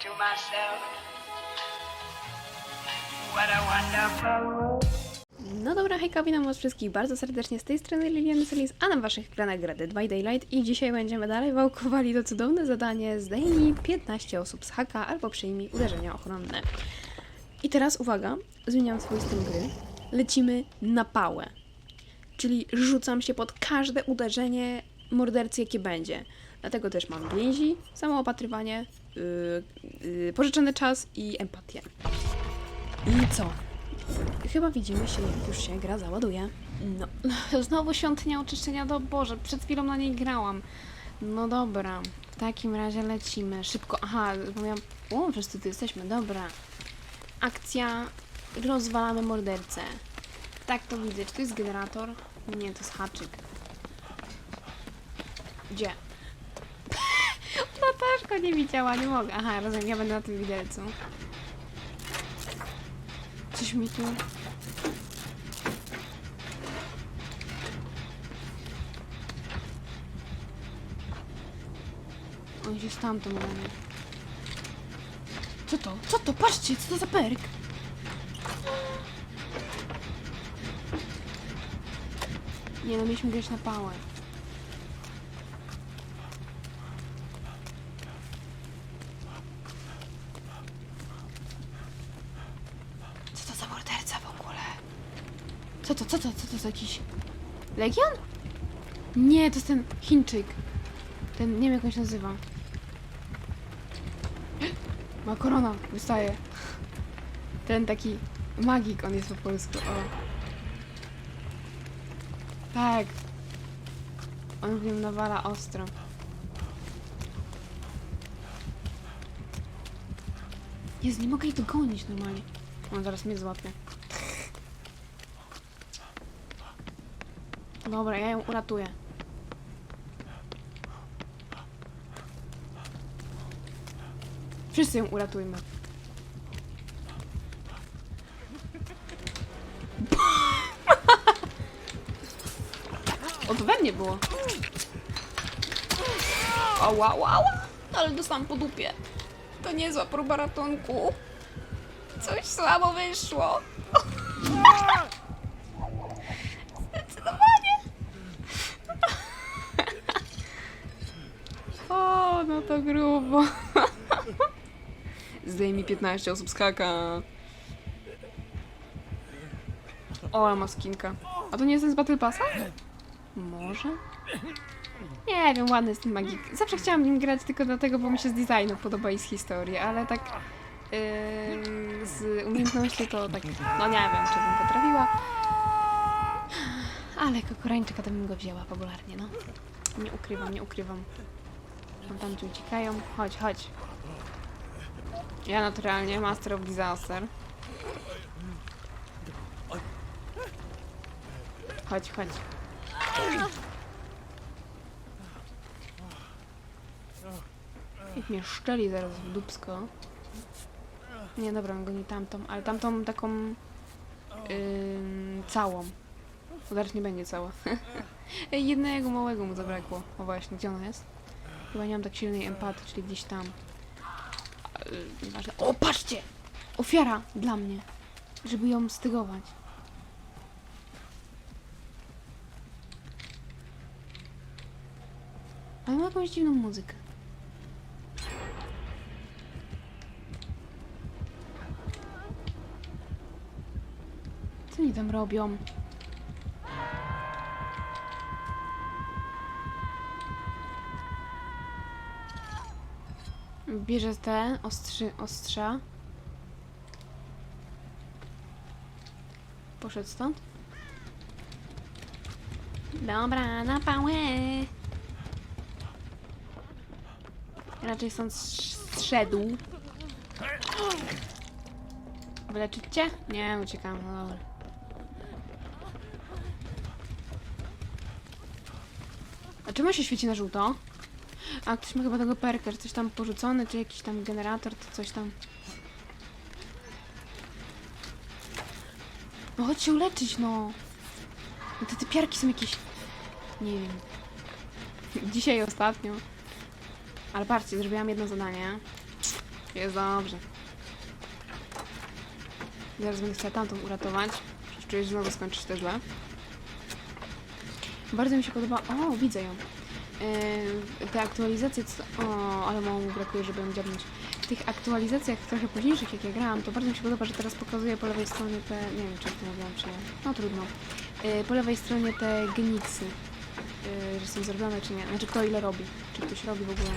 to myself, what a wonderful world. No dobra, hejka, witam was wszystkich bardzo serdecznie z tej strony Liliany Celis, a na waszych ekranach gra Dead by Daylight i dzisiaj będziemy dalej wałkowali to cudowne zadanie zdejmij 15 osób z haka albo przyjmij uderzenia ochronne. I teraz uwaga, zmieniam swój styl gry, lecimy na pałę, czyli rzucam się pod każde uderzenie mordercy jakie będzie. Dlatego też mam więzi, samoopatrywanie, yy, pożyczony czas i empatię. I co? Chyba widzimy się, jak już się gra załaduje. No, znowu świątynia oczyszczenia do Boże, przed chwilą na niej grałam. No dobra, w takim razie lecimy. Szybko, aha, zapomniałam. O, wszyscy tu jesteśmy, dobra. Akcja, rozwalamy mordercę. Tak to widzę, czy to jest generator? Nie, to jest haczyk. Gdzie? No też go nie widziała, nie mogę. Aha, rozumiem, ja będę na tym widelcu. Coś mi tu... On się stamtąd mamy. Co to? Co to? Patrzcie, co to za perk? Nie no, mieliśmy grać na pałę. Co to za morderca w ogóle? Co to, co to, co to za jakiś... Legion? Nie, to jest ten Chińczyk. Ten, nie wiem jak on się nazywa. Ma korona, wystaje. Ten taki magik, on jest po polsku, o. Tak. On w nim nawala ostro. Jezu, nie mogę jej dogonić normalnie. On zaraz mnie złapie. Dobra, ja ją uratuję. Wszyscy ją uratujmy. O, to we mnie było. Ała, ała. Ale dostałam po dupie. To niezła próba ratunku. Coś słabo wyszło. Zdecydowanie. O, no to grubo. Zdejmij 15 osób z haka. O, ma skinka. A to nie jest z Battle Passa? Może? Nie wiem, ładny jest ten magik. Zawsze chciałam nim grać tylko dlatego, bo mi się z designu podoba i z historii, ale tak yy, z umiejętności to tak, no nie wiem, czy bym potrafiła. Ale jako Koreańczyka to bym go wzięła popularnie, no. Nie ukrywam, nie ukrywam. Tam ci uciekają. Chodź, chodź. Ja naturalnie, Master of Disaster. Chodź, chodź. Jak mnie szczeli zaraz w dupsko. Nie, dobra, on goni tamtą, ale tamtą taką ym, całą. Bo nie będzie cała. Jednego małego mu zabrakło. O właśnie, gdzie ona jest? Chyba nie mam tak silnej empatii, czyli gdzieś tam. Nieważne. O, patrzcie! Ofiara dla mnie. Żeby ją stygować. Ale ma jakąś dziwną muzykę. Co oni tam robią? Bierze te ostrzy, ostrza. Poszedł stąd. Dobra, na pałę. Raczej stąd sz- zszedł. Wyleczyć cię? Nie, uciekam, no dobra. A czemu się świeci na żółto? A ktoś ma chyba tego perka, że coś tam porzucony, czy jakiś tam generator, to coś tam. No chodź się uleczyć, no. no te, te piarki są jakieś... Nie wiem. Dzisiaj ostatnio. Ale patrzcie, zrobiłam jedno zadanie. Jest dobrze. Zaraz będę chciała tamtą uratować. Czuję, że znowu skończysz to źle. Bardzo mi się podoba... O, widzę ją. Yy, te aktualizacje... Co... O, ale mało mi brakuje, żeby ją dziabnąć. W tych aktualizacjach trochę późniejszych, jak ja grałam, to bardzo mi się podoba, że teraz pokazuje po lewej stronie te... Nie wiem, czy to mówiłam, czy nie. No trudno. Yy, po lewej stronie te geniksy. Yy, że są zrobione, czy nie. Znaczy, kto ile robi. Czy ktoś robi w ogóle.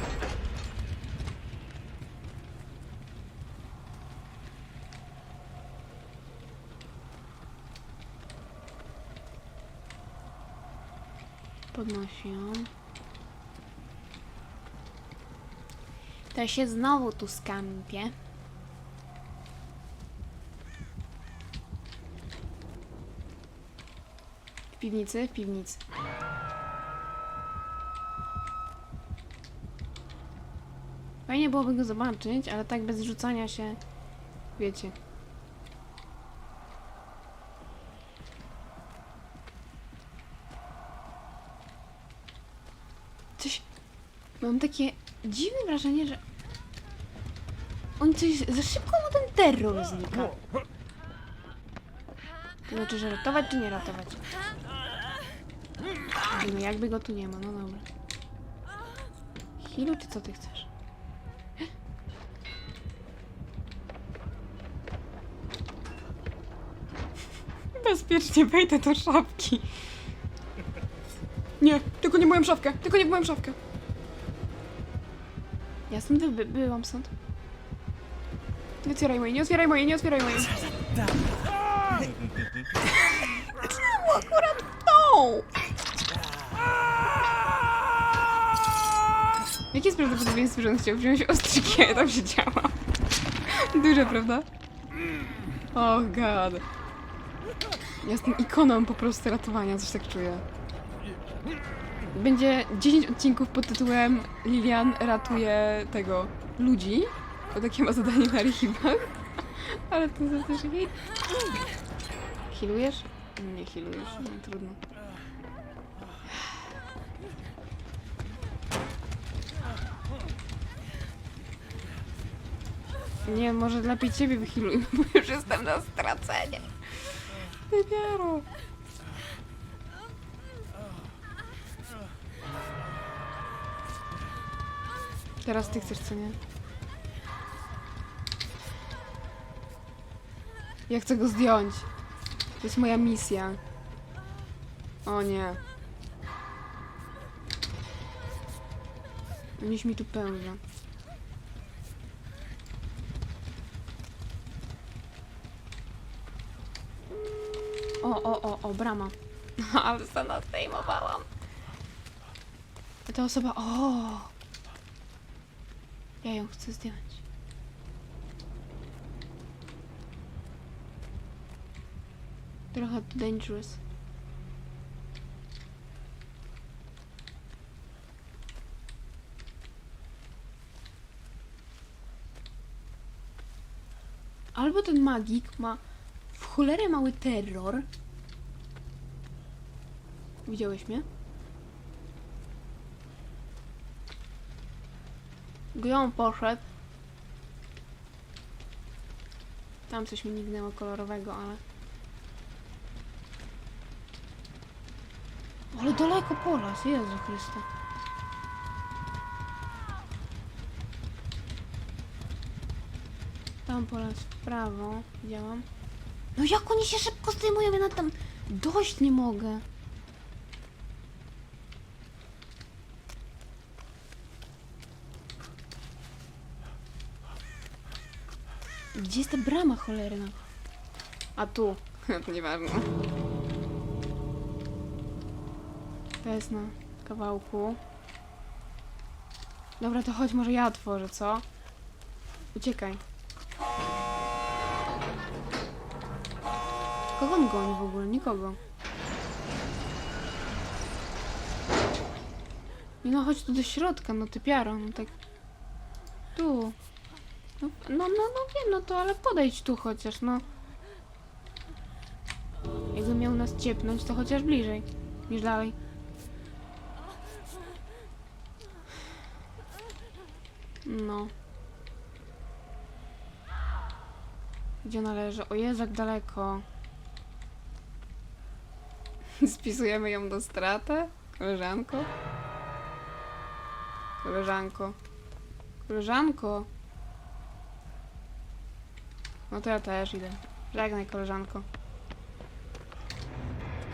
Podnosi ją. To się znowu tu skampię. W piwnicy? W piwnicy. Fajnie byłoby go zobaczyć, ale tak bez rzucania się, wiecie. Coś... Mam takie dziwne wrażenie, że... On coś... Za szybko mu ten terror znika. To znaczy, że ratować czy nie ratować? No jakby go tu nie ma, no dobra. Hilu, czy co ty chcesz? Bezpiecznie wejdę do szafki. Nie, tylko nie moją szafkę, tylko nie moją szafkę. Ja stąd by, byłam stąd. Nie otwieraj mojej, nie otwieraj mojej, nie otwieraj mojej. Czemu akurat tą? Jakie jest prawdopodobieństwo, że on chciał wziąć ja tam siedziałam? Duże, prawda? Oh god. Ja jestem ikoną po prostu ratowania, coś tak czuję. Będzie 10 odcinków pod tytułem Lilian ratuje tego ludzi, bo takie ma zadanie na archiwach. Ale to też hit. Hilujesz? Nie hilujesz, no trudno. Nie, może lepiej ciebie wychilujmy, bo już jestem na stracenie. Wybiaro. Teraz ty chcesz, co nie? Ja chcę go zdjąć. To jest moja misja. O nie. Niech mi tu pędza. O, o, o, o, brama. Ale sama zdejmowałam. Ta osoba, o! Ja ją chcę zdjąć. Trochę dangerous. Albo ten magik ma w cholerę mały terror. Widziałeś mnie? Gdzie on poszedł? Tam coś mi mignęło kolorowego, ale... Ale daleko polas, Jezu Chryste. Tam polas w prawo, widziałam. No jak oni się szybko zdejmują, ja na tam dojść nie mogę. Gdzie jest ta brama cholerna? A tu. to nieważne. To jest na kawałku. Dobra, to chodź, może ja otworzę, co? Uciekaj. Kogo on goni w ogóle? Nikogo. No, chodź tu do środka, no ty piaro, no tak... Tu. No, no, no, no wiem, no to ale podejdź tu chociaż, no. Jakby miał nas ciepnąć, to chociaż bliżej niż dalej. No. Gdzie ona leży? O Jezu, jak daleko. Spisujemy ją do stratę? Koleżanko? Koleżanko. Koleżanko. No to ja też idę. Żegnaj, koleżanko.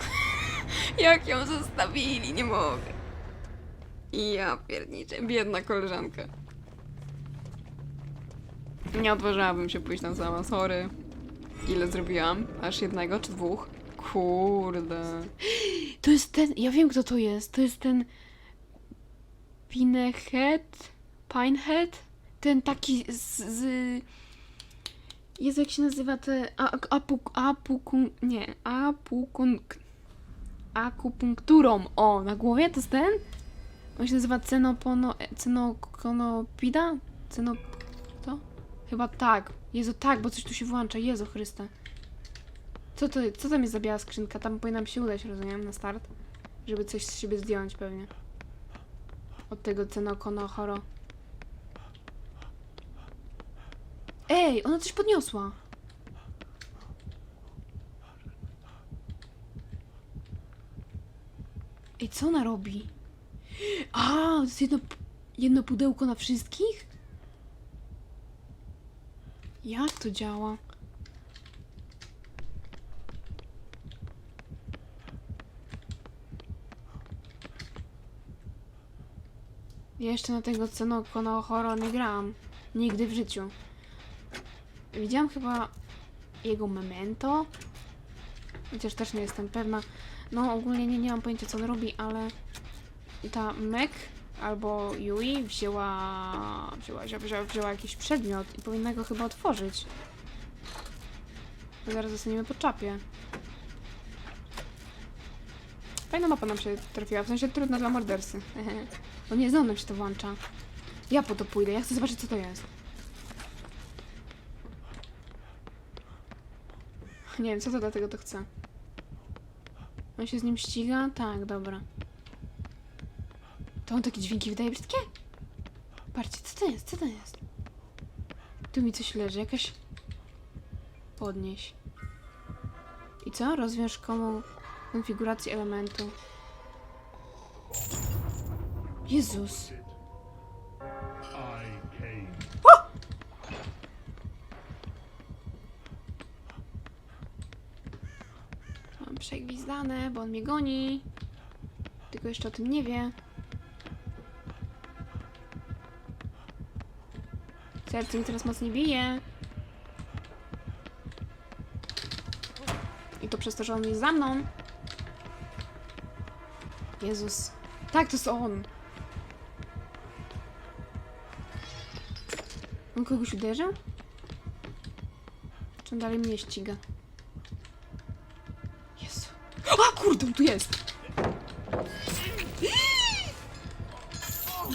Jak ją zostawili, nie mogę. I ja pierniczę, biedna koleżanka. Nie odważyłabym się pójść tam sama, sorry. Ile zrobiłam? Aż jednego czy dwóch? Kurde. To jest ten, ja wiem kto to jest. To jest ten Pinehead? Pinehead? Ten taki z... z... Jezu, jak się nazywa te... A, apu, apu, nie, apukun... Akupunkturą. O, na głowie to jest ten? On się nazywa cenopono... Cenokonopida? Ceno... Co? Chyba tak. Jezu, tak, bo coś tu się włącza. Jezu Chryste. Co to, co tam jest za biała skrzynka? Tam powinna mi się udać, rozumiem, na start. Żeby coś z siebie zdjąć pewnie. Od tego cenokonohoro. Ej, ona coś podniosła. Ej, co ona robi? A, to jest jedno, jedno pudełko na wszystkich? Jak to działa? Jeszcze na tego Cenoko na horror nie grałam. Nigdy w życiu. Widziałam chyba jego memento. Chociaż też nie jestem pewna. No ogólnie nie, nie mam pojęcia co on robi, ale ta Meg albo Yui wzięła, wzięła, wzięła, wzięła jakiś przedmiot i powinna go chyba otworzyć. Zaraz zostaniemy po czapie. Fajna mapa nam się trafiła, w sensie trudna dla mordersy. Bo nie znowu nam się to włącza. Ja po to pójdę, ja chcę zobaczyć co to jest. Nie wiem, co to dlatego to chcę. On się z nim ściga? Tak, dobra. To on takie dźwięki wydaje brzydkie? Patrzcie, co to jest? Co to jest? Tu mi coś leży, jakaś... Podnieś. I co? Rozwiąż komu konfigurację elementu. Jezus. Przegwizdane, bo on mnie goni. Tylko jeszcze o tym nie wie. Serce mi teraz mocniej bije. I to przez to, że on jest za mną. Jezus. Tak, to jest on. On kogoś uderzył? Czy on dalej mnie ściga? Jezu. A kurde, on tu jest!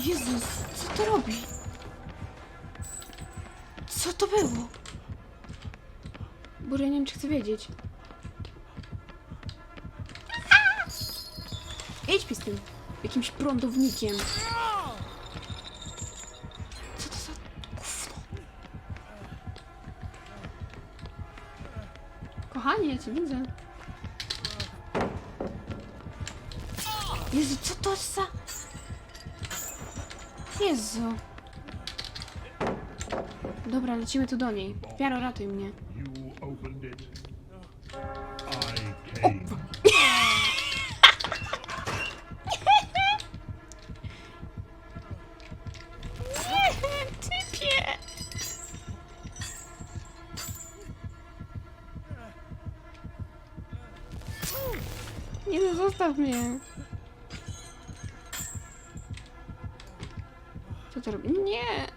Jezus, co to robi? Co to było? Boże, ja nie wiem, czy chcę wiedzieć. Idź z tym jakimś prądownikiem. Co to za gówno? Kochanie, ja cię widzę. Jezu, co to za... Jezu. Dobra, lecimy tu do niej. Wiaro, ratuj mnie. Nie zostaw mnie. Nie!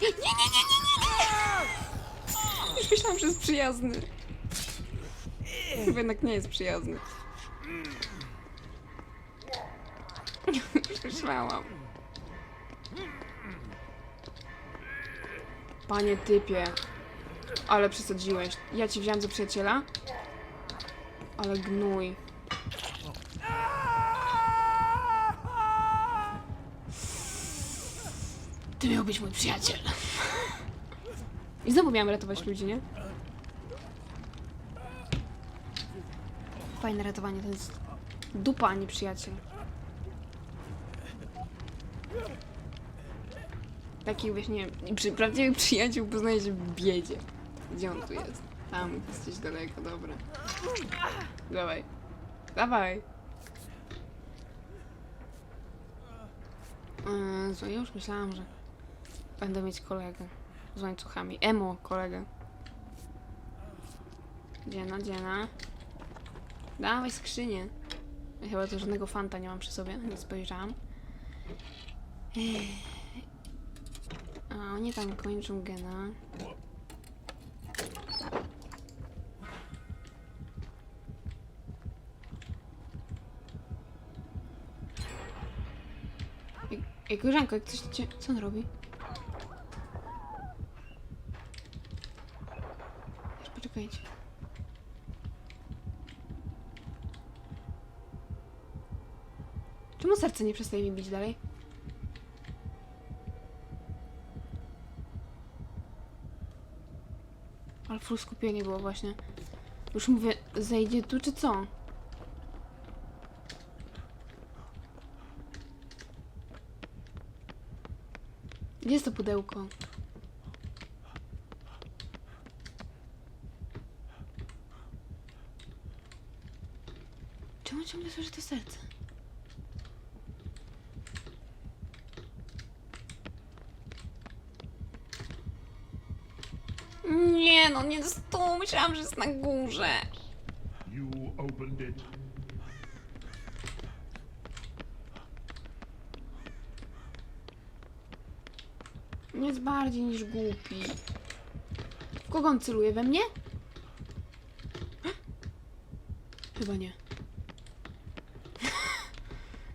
Nie, nie, nie, nie, nie, nie! Już myślałam, że jest przyjazny. Chyba jednak nie jest przyjazny. Już myślałam. Panie typie. Ale przesadziłeś. Ja ci wziąłem za przyjaciela? Ale gnój. Ty miał być mój przyjaciel. I znowu miałam ratować ludzi, nie? Fajne ratowanie, to jest dupa, a nie przyjaciel. Taki właśnie, przy, prawdziwy przyjaciół poznaje się w biedzie. Gdzie on tu jest? Tam, jesteś daleko, dobra. Dawaj. Dawaj. Yy, co, ja już myślałam, że będę mieć kolegę z łańcuchami. Emo kolegę. Dziena, dziena. Dawaj skrzynię. Ja chyba to żadnego fanta nie mam przy sobie, nie spojrzałam. A oni tam kończą gena. Ej, koleżanko, jak coś cię... Co on robi? Już Poczekajcie. Czemu serce nie przestaje mi bić dalej? Ale full skupienie było właśnie. Już mówię, zejdzie tu czy co? Gdzie jest to pudełko? Ciągle słyszę to serce? Nie no, nie z tu, myślałam, że jest na górze. You opened it. Jest bardziej niż głupi. W kogo on celuje? We mnie? Chyba nie.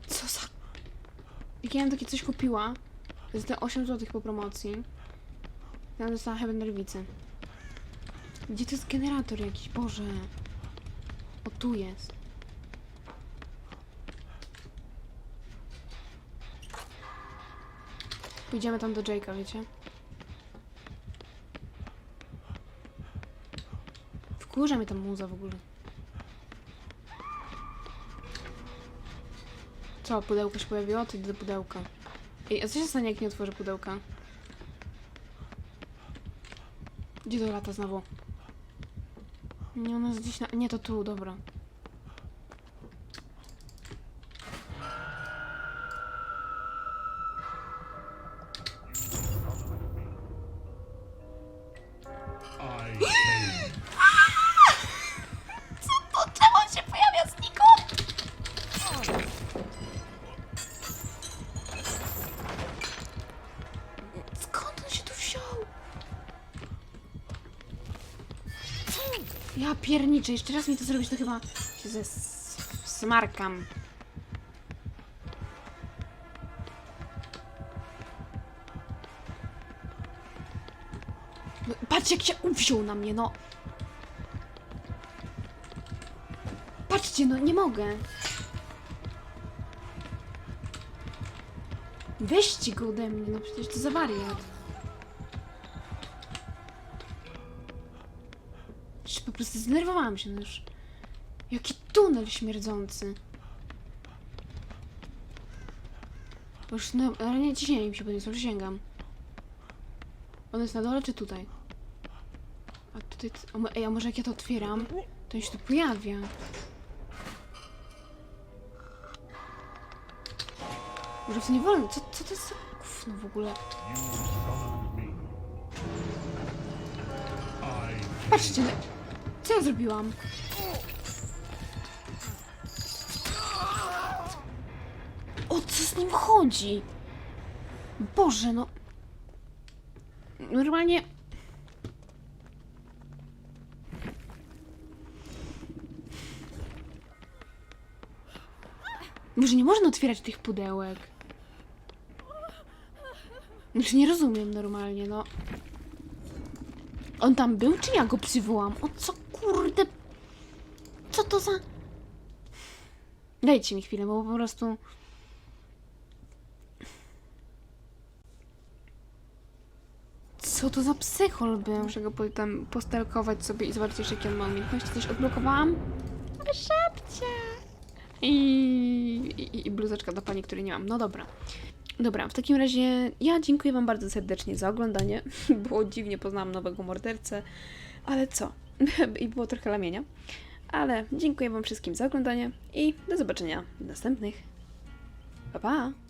Co za... Jak ja bym takie coś kupiła, za te 8 zł po promocji, ja dostała chyba. Gdzie to jest generator jakiś? Boże. O, tu jest. Pójdziemy tam do Jake'a, wiecie? Wkurza mnie ta muza w ogóle. Co, pudełko się pojawiło? To idę do pudełka. Ej, a co się stanie, jak nie otworzę pudełka? Gdzie to lata znowu? Nie, ono jest gdzieś na... Nie, to tu, dobra. Pierniczę, jeszcze raz mi to zrobić, to chyba się ze smarkam. No, jak się uwziął na mnie, no. Patrzcie, no nie mogę. Weźcie go ode mnie, no przecież to za wariat. Prostu zdenerwowałam się, no już. Jaki tunel śmierdzący. Bo Już no, ale nie ciśnienie mi się podniosło, przysięgam. On jest na dole czy tutaj? A tutaj... Mo- ej, a może jak ja to otwieram, to on się tu pojawia. Może w nie wolno. Co, co to jest za gówno w ogóle? Patrzcie, co ja zrobiłam? O co z nim chodzi? Boże, no. Normalnie. Może nie można otwierać tych pudełek? Znaczy nie rozumiem normalnie, no. On tam był, czy ja go przywołam? O co kurde? Co to za... Dajcie mi chwilę, bo po prostu... Co to za psychol był? Muszę go po- tam postelkować sobie i zobaczyć jeszcze, jakie on ma umiejętności. Coś odblokowałam? Szapcia! I, i, I bluzeczka dla pani, której nie mam. No dobra. Dobra, w takim razie ja dziękuję Wam bardzo serdecznie za oglądanie. Było dziwnie, poznałam nowego mordercę, ale co? I było trochę lamienia. Ale dziękuję Wam wszystkim za oglądanie i do zobaczenia w następnych. Pa, pa!